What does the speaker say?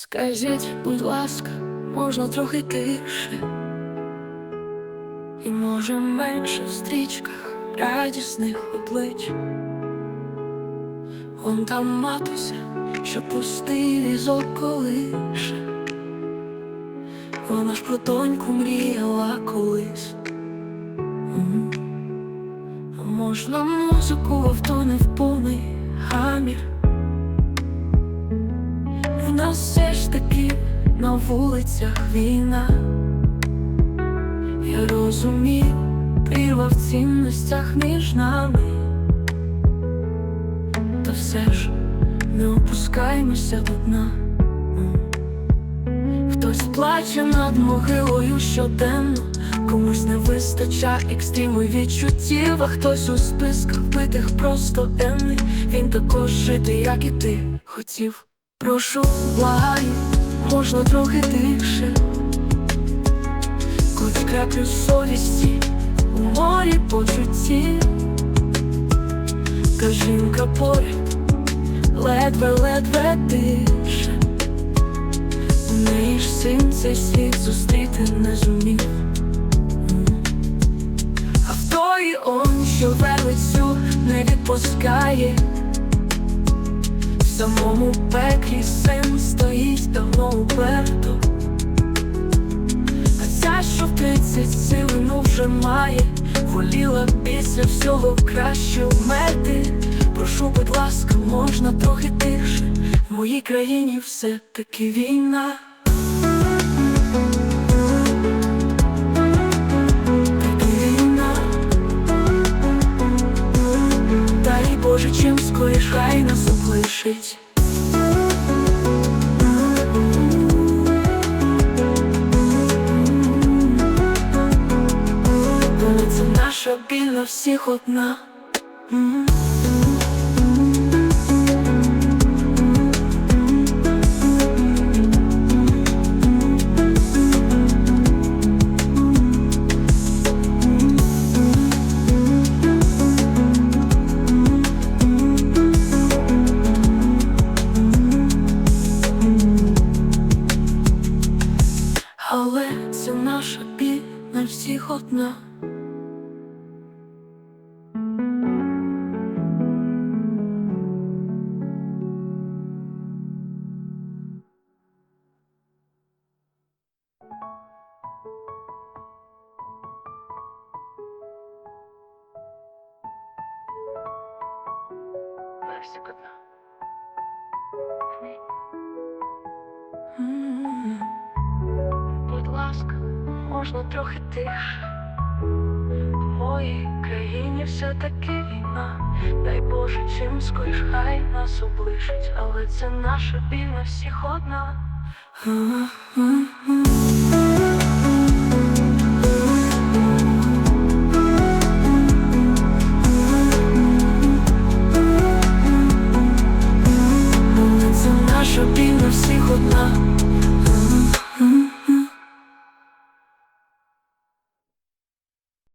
Скажіть, будь ласка, можна трохи тише, і може менше в стрічках радісних облич. Вон там матуся, що пустий візок колише. Вона ж про доньку мріяла колись. А Можна музику в авто не в повний гамір. В нас все на вулицях війна. Я розумію, прірва в цінностях між нами. Та все ж не опускаємося до дна. Хтось плаче над могилою щоденно, комусь не вистачає екстриму відчуттів, а хтось у списках битих просто енний. Він також жити, як і ти хотів. Прошу, благаю, можна трохи тише, Хоч краплю совісті у морі почуттів, та жінка поряд ледве-ледве дише. У неї ж син цей світ зустріти не зумів. А в тої он, що вервицю не відпускає. Самому пеклі син стоїть давно уперто. А ця, що в тридцять силину вже має, воліла після всього краще вмерти. Прошу, будь ласка, можна трохи тише. В моїй країні все-таки війна. Боже, чим скоріш хай нас облишить. Це наша біль на всіх одна. Одна. На всіх одна. Будь можна трохи тише. Моїй країні все-таки війна. Дай Боже, чим скоріш хай нас облишить, але це наша біль на всіх одна. Це наша біль на всіх одна.